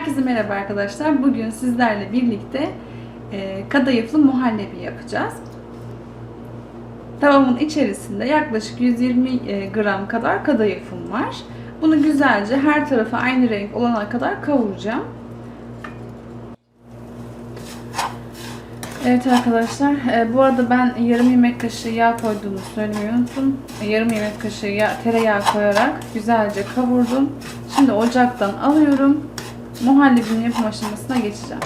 Herkese merhaba arkadaşlar. Bugün sizlerle birlikte e, kadayıflı muhallebi yapacağız. Tavamın içerisinde yaklaşık 120 e, gram kadar kadayıfım var. Bunu güzelce her tarafı aynı renk olana kadar kavuracağım. Evet arkadaşlar, e, bu arada ben yarım yemek kaşığı yağ koyduğumu söylemeyi unuttum. Yarım yemek kaşığı yağ, tereyağı koyarak güzelce kavurdum. Şimdi ocaktan alıyorum. Muhallebinin yapım aşamasına geçeceğim.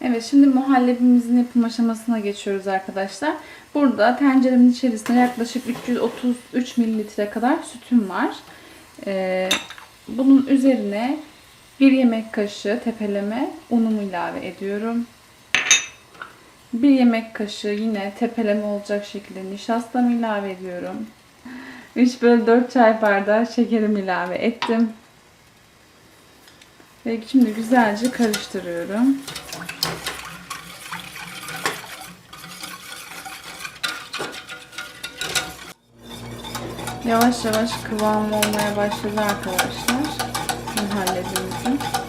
Evet şimdi muhallebimizin yapım aşamasına geçiyoruz arkadaşlar. Burada tenceremin içerisinde yaklaşık 333 mililitre kadar sütüm var. Ee, bunun üzerine bir yemek kaşığı tepeleme unumu ilave ediyorum. Bir yemek kaşığı yine tepeleme olacak şekilde nişastamı ilave ediyorum. 3 bölü 4 çay bardağı şekerimi ilave ettim. Ve şimdi güzelce karıştırıyorum. Yavaş yavaş kıvam olmaya başladı arkadaşlar. Muhallebimizin.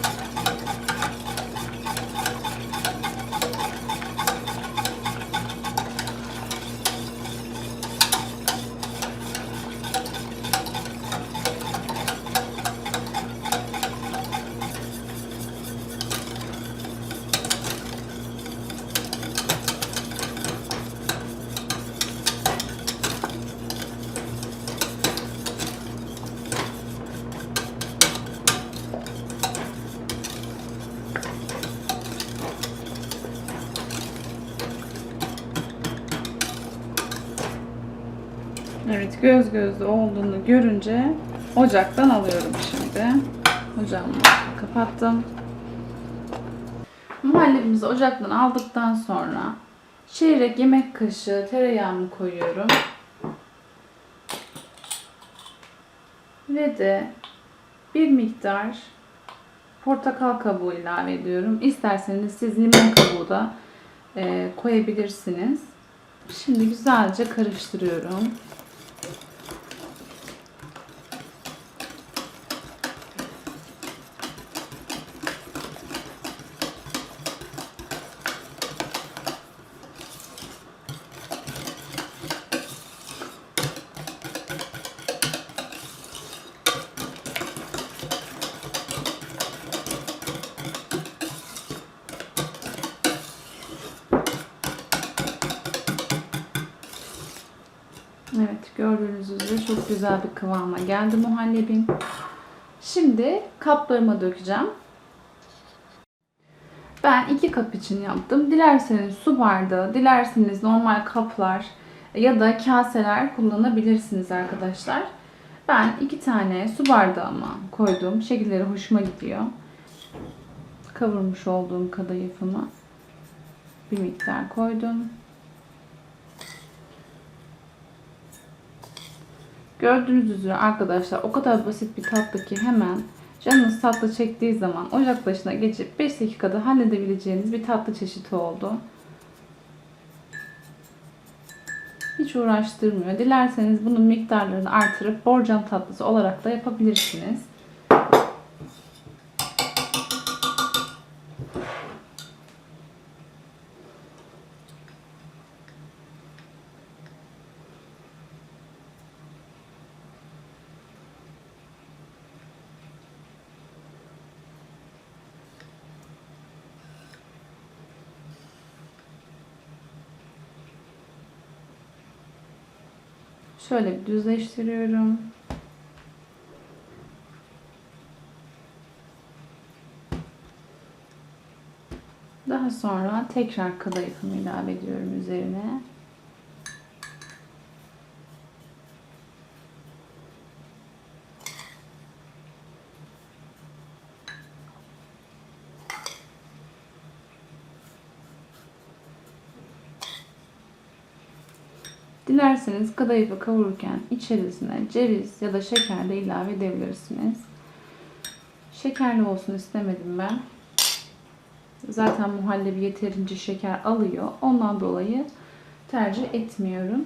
Evet göz gözlü olduğunu görünce ocaktan alıyorum şimdi. Ocağımı kapattım. Muhallebimizi ocaktan aldıktan sonra çeyrek yemek kaşığı tereyağımı koyuyorum. Ve de bir miktar portakal kabuğu ilave ediyorum. İsterseniz siz limon kabuğu da e, koyabilirsiniz. Şimdi güzelce karıştırıyorum. Evet gördüğünüz üzere çok güzel bir kıvama geldi muhallebim. Şimdi kaplarıma dökeceğim. Ben iki kap için yaptım. Dilerseniz su bardağı, dilerseniz normal kaplar ya da kaseler kullanabilirsiniz arkadaşlar. Ben iki tane su bardağıma koydum. Şekilleri hoşuma gidiyor. Kavurmuş olduğum kadayıfımı bir miktar koydum. Gördüğünüz üzere arkadaşlar o kadar basit bir tatlı ki hemen canınız tatlı çektiği zaman ocak başına geçip 5 dakikada halledebileceğiniz bir tatlı çeşidi oldu. Hiç uğraştırmıyor. Dilerseniz bunun miktarlarını artırıp borcam tatlısı olarak da yapabilirsiniz. Şöyle bir düzleştiriyorum. Daha sonra tekrar kadayıfımı ilave ediyorum üzerine. Dilerseniz kadayıfı kavururken içerisine ceviz ya da şeker de ilave edebilirsiniz. Şekerli olsun istemedim ben. Zaten muhallebi yeterince şeker alıyor. Ondan dolayı tercih etmiyorum.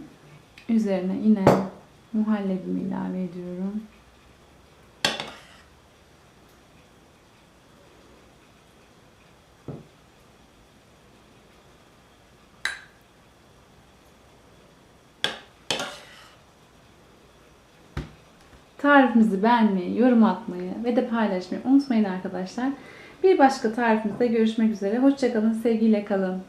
Üzerine yine muhallebimi ilave ediyorum. Tarifimizi beğenmeyi, yorum atmayı ve de paylaşmayı unutmayın arkadaşlar. Bir başka tarifimizde görüşmek üzere. Hoşçakalın, sevgiyle kalın.